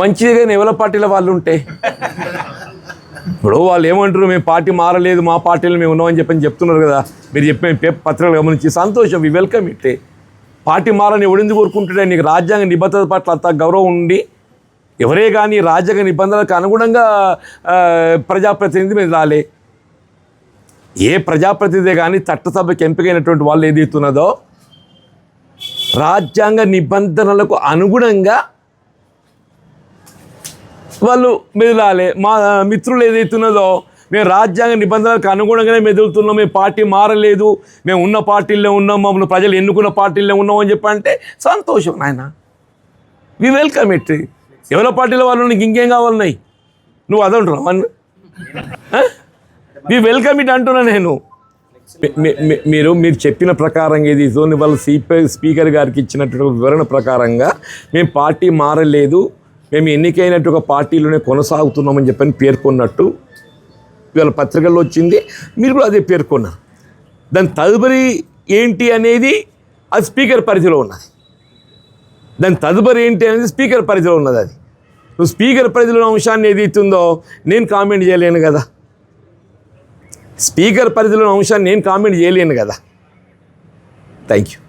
మంచిగా ఎవల పార్టీల వాళ్ళు ఉంటే ఇప్పుడు వాళ్ళు ఏమంటారు మేము పార్టీ మారలేదు మా పార్టీలో మేము ఉన్నామని చెప్పని చెప్తున్నారు కదా. మీరు చెప్పే పేపర్ పత్రికలు గమనించి సంతోషం వి వెల్కమ్ ఇట్టే పార్టీ మారని ఎవడెందుకు కోరుకుంటుంటే నీకు రాజ్యాంగ నిబద్ధత పట్ల అంత గౌరవం ఉండి ఎవరే కానీ రాజ్యాంగ నిబంధనలకు అనుగుణంగా ప్రజాప్రతినిధి మీద రాలే. ఏ ప్రజాప్రతినిధి కానీ చట్టసభకి ఎంపికైనటువంటి వాళ్ళు ఏదైతున్నదో రాజ్యాంగ నిబంధనలకు అనుగుణంగా వాళ్ళు మెదలాలి. మా మిత్రులు ఏదైతున్నదో మేము రాజ్యాంగ నిబంధనలకు అనుగుణంగానే మెదులుతున్నాం. మేము పార్టీ మారలేదు. మేము ఉన్న పార్టీల్లో ఉన్నాం. మమ్మల్ని ప్రజలు ఎన్నుకున్న పార్టీల్లో ఉన్నాం అని చెప్పంటే సంతోషం నాయన. వి వెల్కమ్ ఇట్ ఎవరో పార్టీలో వాళ్ళు నీకు ఇంకేం కావాలన్నాయి నువ్వు అదంటున్నావు? అన్న వి వెల్కమ్ ఇట్ అంటున్నా నేను. మీరు మీరు చెప్పిన ప్రకారంగా ఇది జోన్ వాళ్ళ స్పీకర్ గారికి ఇచ్చినటువంటి వివరణ ప్రకారంగా మేము పార్టీ మారలేదు. మేము ఎన్నికైనట్టు ఒక పార్టీలోనే కొనసాగుతున్నామని చెప్పని పేర్కొన్నట్టు ఇవాళ పత్రికల్లో వచ్చింది. మీరు కూడా అదే పేర్కొన్నారు దాని తదుపరి ఏంటి అనేది అది స్పీకర్ పరిధిలో ఉన్నది. దాని తదుపరి ఏంటి అనేది స్పీకర్ పరిధిలో ఉన్నది అది. నువ్వు స్పీకర్ పరిధిలో ఉన్న అంశాన్ని ఏది ఇస్తుందో నేను కామెంట్ చేయలేను కదా. స్పీకర్ పరిధిలో అంశాన్ని నేను కామెంట్ చేయలేను కదా. Thank you